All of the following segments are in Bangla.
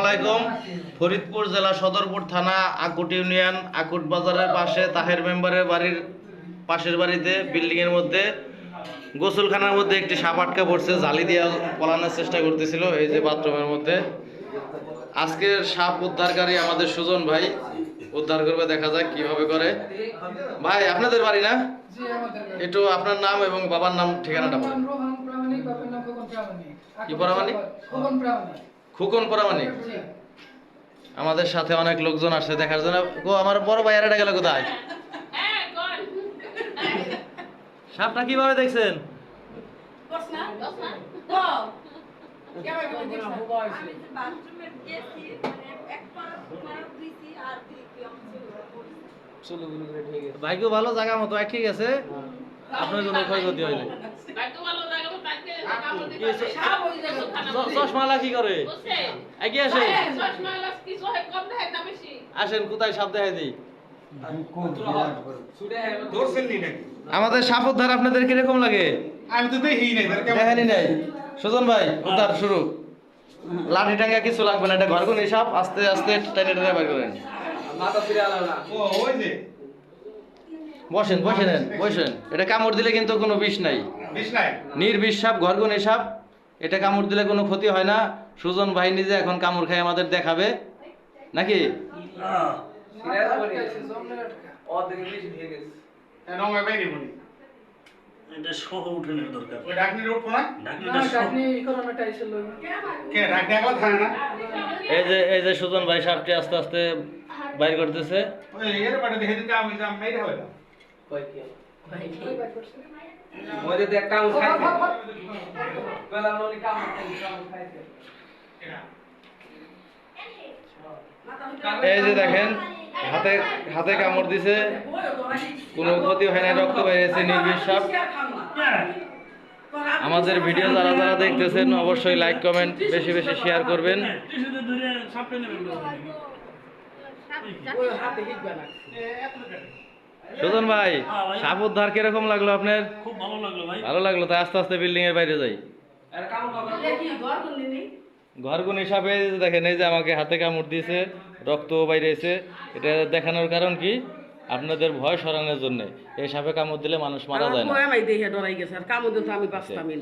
আলাইকুম। ফরিদপুর জেলা সদরপুর থানা আকুট ইউনিয়ন আকুট বাজারের পাশে তাহের মেম্বারের বাড়ির পাশের বাড়িতে বিল্ডিং এর মধ্যে গোসলখানার মধ্যে একটি সাপ আটকা পড়ছে জালি দিয়ে পলানোর চেষ্টা করতেছিল এই যে বাথরুমের মধ্যে। আজকের সাপ উদ্ধারকারী আমাদের সুজন ভাই উদ্ধার করবে দেখা যাক কীভাবে করে। ভাই আপনাদের বাড়ি না? একটু আপনার নাম এবং বাবার নাম ঠিকানাটা বলেন। কি প্রামাণিক? খোকন পরামানিক জি আমাদের সাথে অনেক লোকজন আসছে দেখার জন্য। গো আমার বড় ভাই আর গেল কোথায়? সাপটা কীভাবে দেখছেন? ভাইকেও ভালো জায়গা মতো ঠিক আছে? আপনার কোনো ক্ষয়ক্ষতি হয়নি চশমালা কি করে। এগিয়ে আসেন। আসেন কোথায় সাপ দেখাই দিই? ধরছেন নি নাকি? আমাদের সাপ উদ্ধার আপনাদের কীরকম লাগে? আমি তো দেখি নাই দেখানি নাই। সুজন ভাই উদ্ধার শুরু। লাঠি টাঙ্গা কিছু লাগবে না এটা ঘরগুন সাপ আস্তে আস্তে টেনে টেনে বের করেন। বসেন বসেন বসেন। এটা কামড় দিলে কিন্তু কোনো বিষ নাই? নির্বিষ সাপ ঘরগুন সাপ। এটা কামড় দিলে কোনো ক্ষতি হয় না। সুজন ভাই নিজে এখন কামড় খাই আমাদের দেখাবে। নাকি? এই যে এই যে সুজন ভাই সাপটি আস্তে আস্তে বাইর করতেছে। দেখে এই যে দেখেন হাতে হাতে কামড় দিছে কোনো ক্ষতি হয় না রক্ত বেরিয়েছে নির্বিষ সাপ। আমাদের ভিডিও যারা যারা দেখতেছেন অবশ্যই লাইক কমেন্ট বেশি বেশি শেয়ার করবেন। সাপটা নেবেন সুজন ভাই সাপ উদ্ধার কীরকম লাগল আপনার? খুব ভালো লাগল ভাই। ভালো লাগল তাই আস্তে আস্তে বিল্ডিং এর বাইরে যাই। ঘরগুন হিসাবে দেখেন এই যে আমাকে হাতে কামড় দিয়েছে রক্ত বাইরেছে এটা দেখানোর কারণ কি? আপনাদের ভয় সরানোর জন্য। এই সাপে কামড় দিলে মানুষ মারা যায় না। আমি দেখে ডরাই গেছে আর কামড় দিলে আমি বাঁচতামই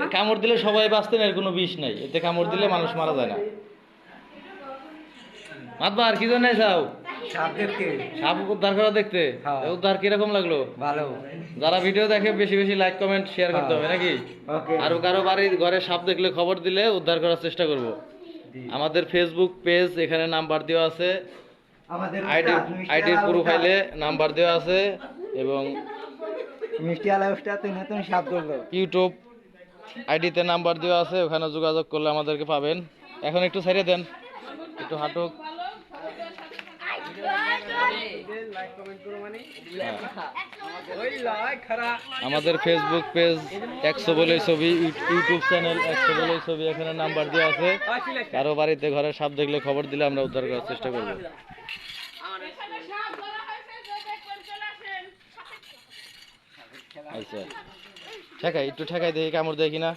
না। কামড় দিলে সবাই বাঁচতেন এর কোনো বিষ নাই। এতে কামড় দিলে মানুষ মারা যায় না। মাতবার কি জন্য চাও সাপ দেখতে সাপ উদ্ধার করা দেখতে? হ্যাঁ। উদ্ধার কীরকম লাগল? ভালো। যারা ভিডিও দেখে বেশি বেশি লাইক কমেন্ট শেয়ার করতে হবে নাকি? আর কারও বাড়ির ঘরে সাপ দেখলে খবর দিলে উদ্ধার করার চেষ্টা করব। আমাদের ফেসবুক পেজ এখানে নাম্বার দেওয়া আছে। আইডি আইডির প্রোফাইলে নাম্বার দেওয়া আছে এবং উস্তাদ, মিষ্টি আলা নতুন সাপ ধরলো। ইউটিউব আইডিতে নাম্বার দেওয়া আছে ওখানে যোগাযোগ করলে আমাদেরকে পাবেন। এখন একটু ছেড়ে দেন একটু হাঁটুক। আমাদের ফেসবুক পেজ একশো বলে ছবি, ইউ- ইউটিউব চ্যানেল একশো বলে ছবি, এখানে নাম্বার দেওয়া আছে। কারও বাড়িতে ঘরে সাপ দেখলে খবর দিলে আমরা উদ্ধার করার চেষ্টা করব। আচ্ছা। ঠেকাই, একটু ঠেকাই দেখি, কামড় দেয় কিনা।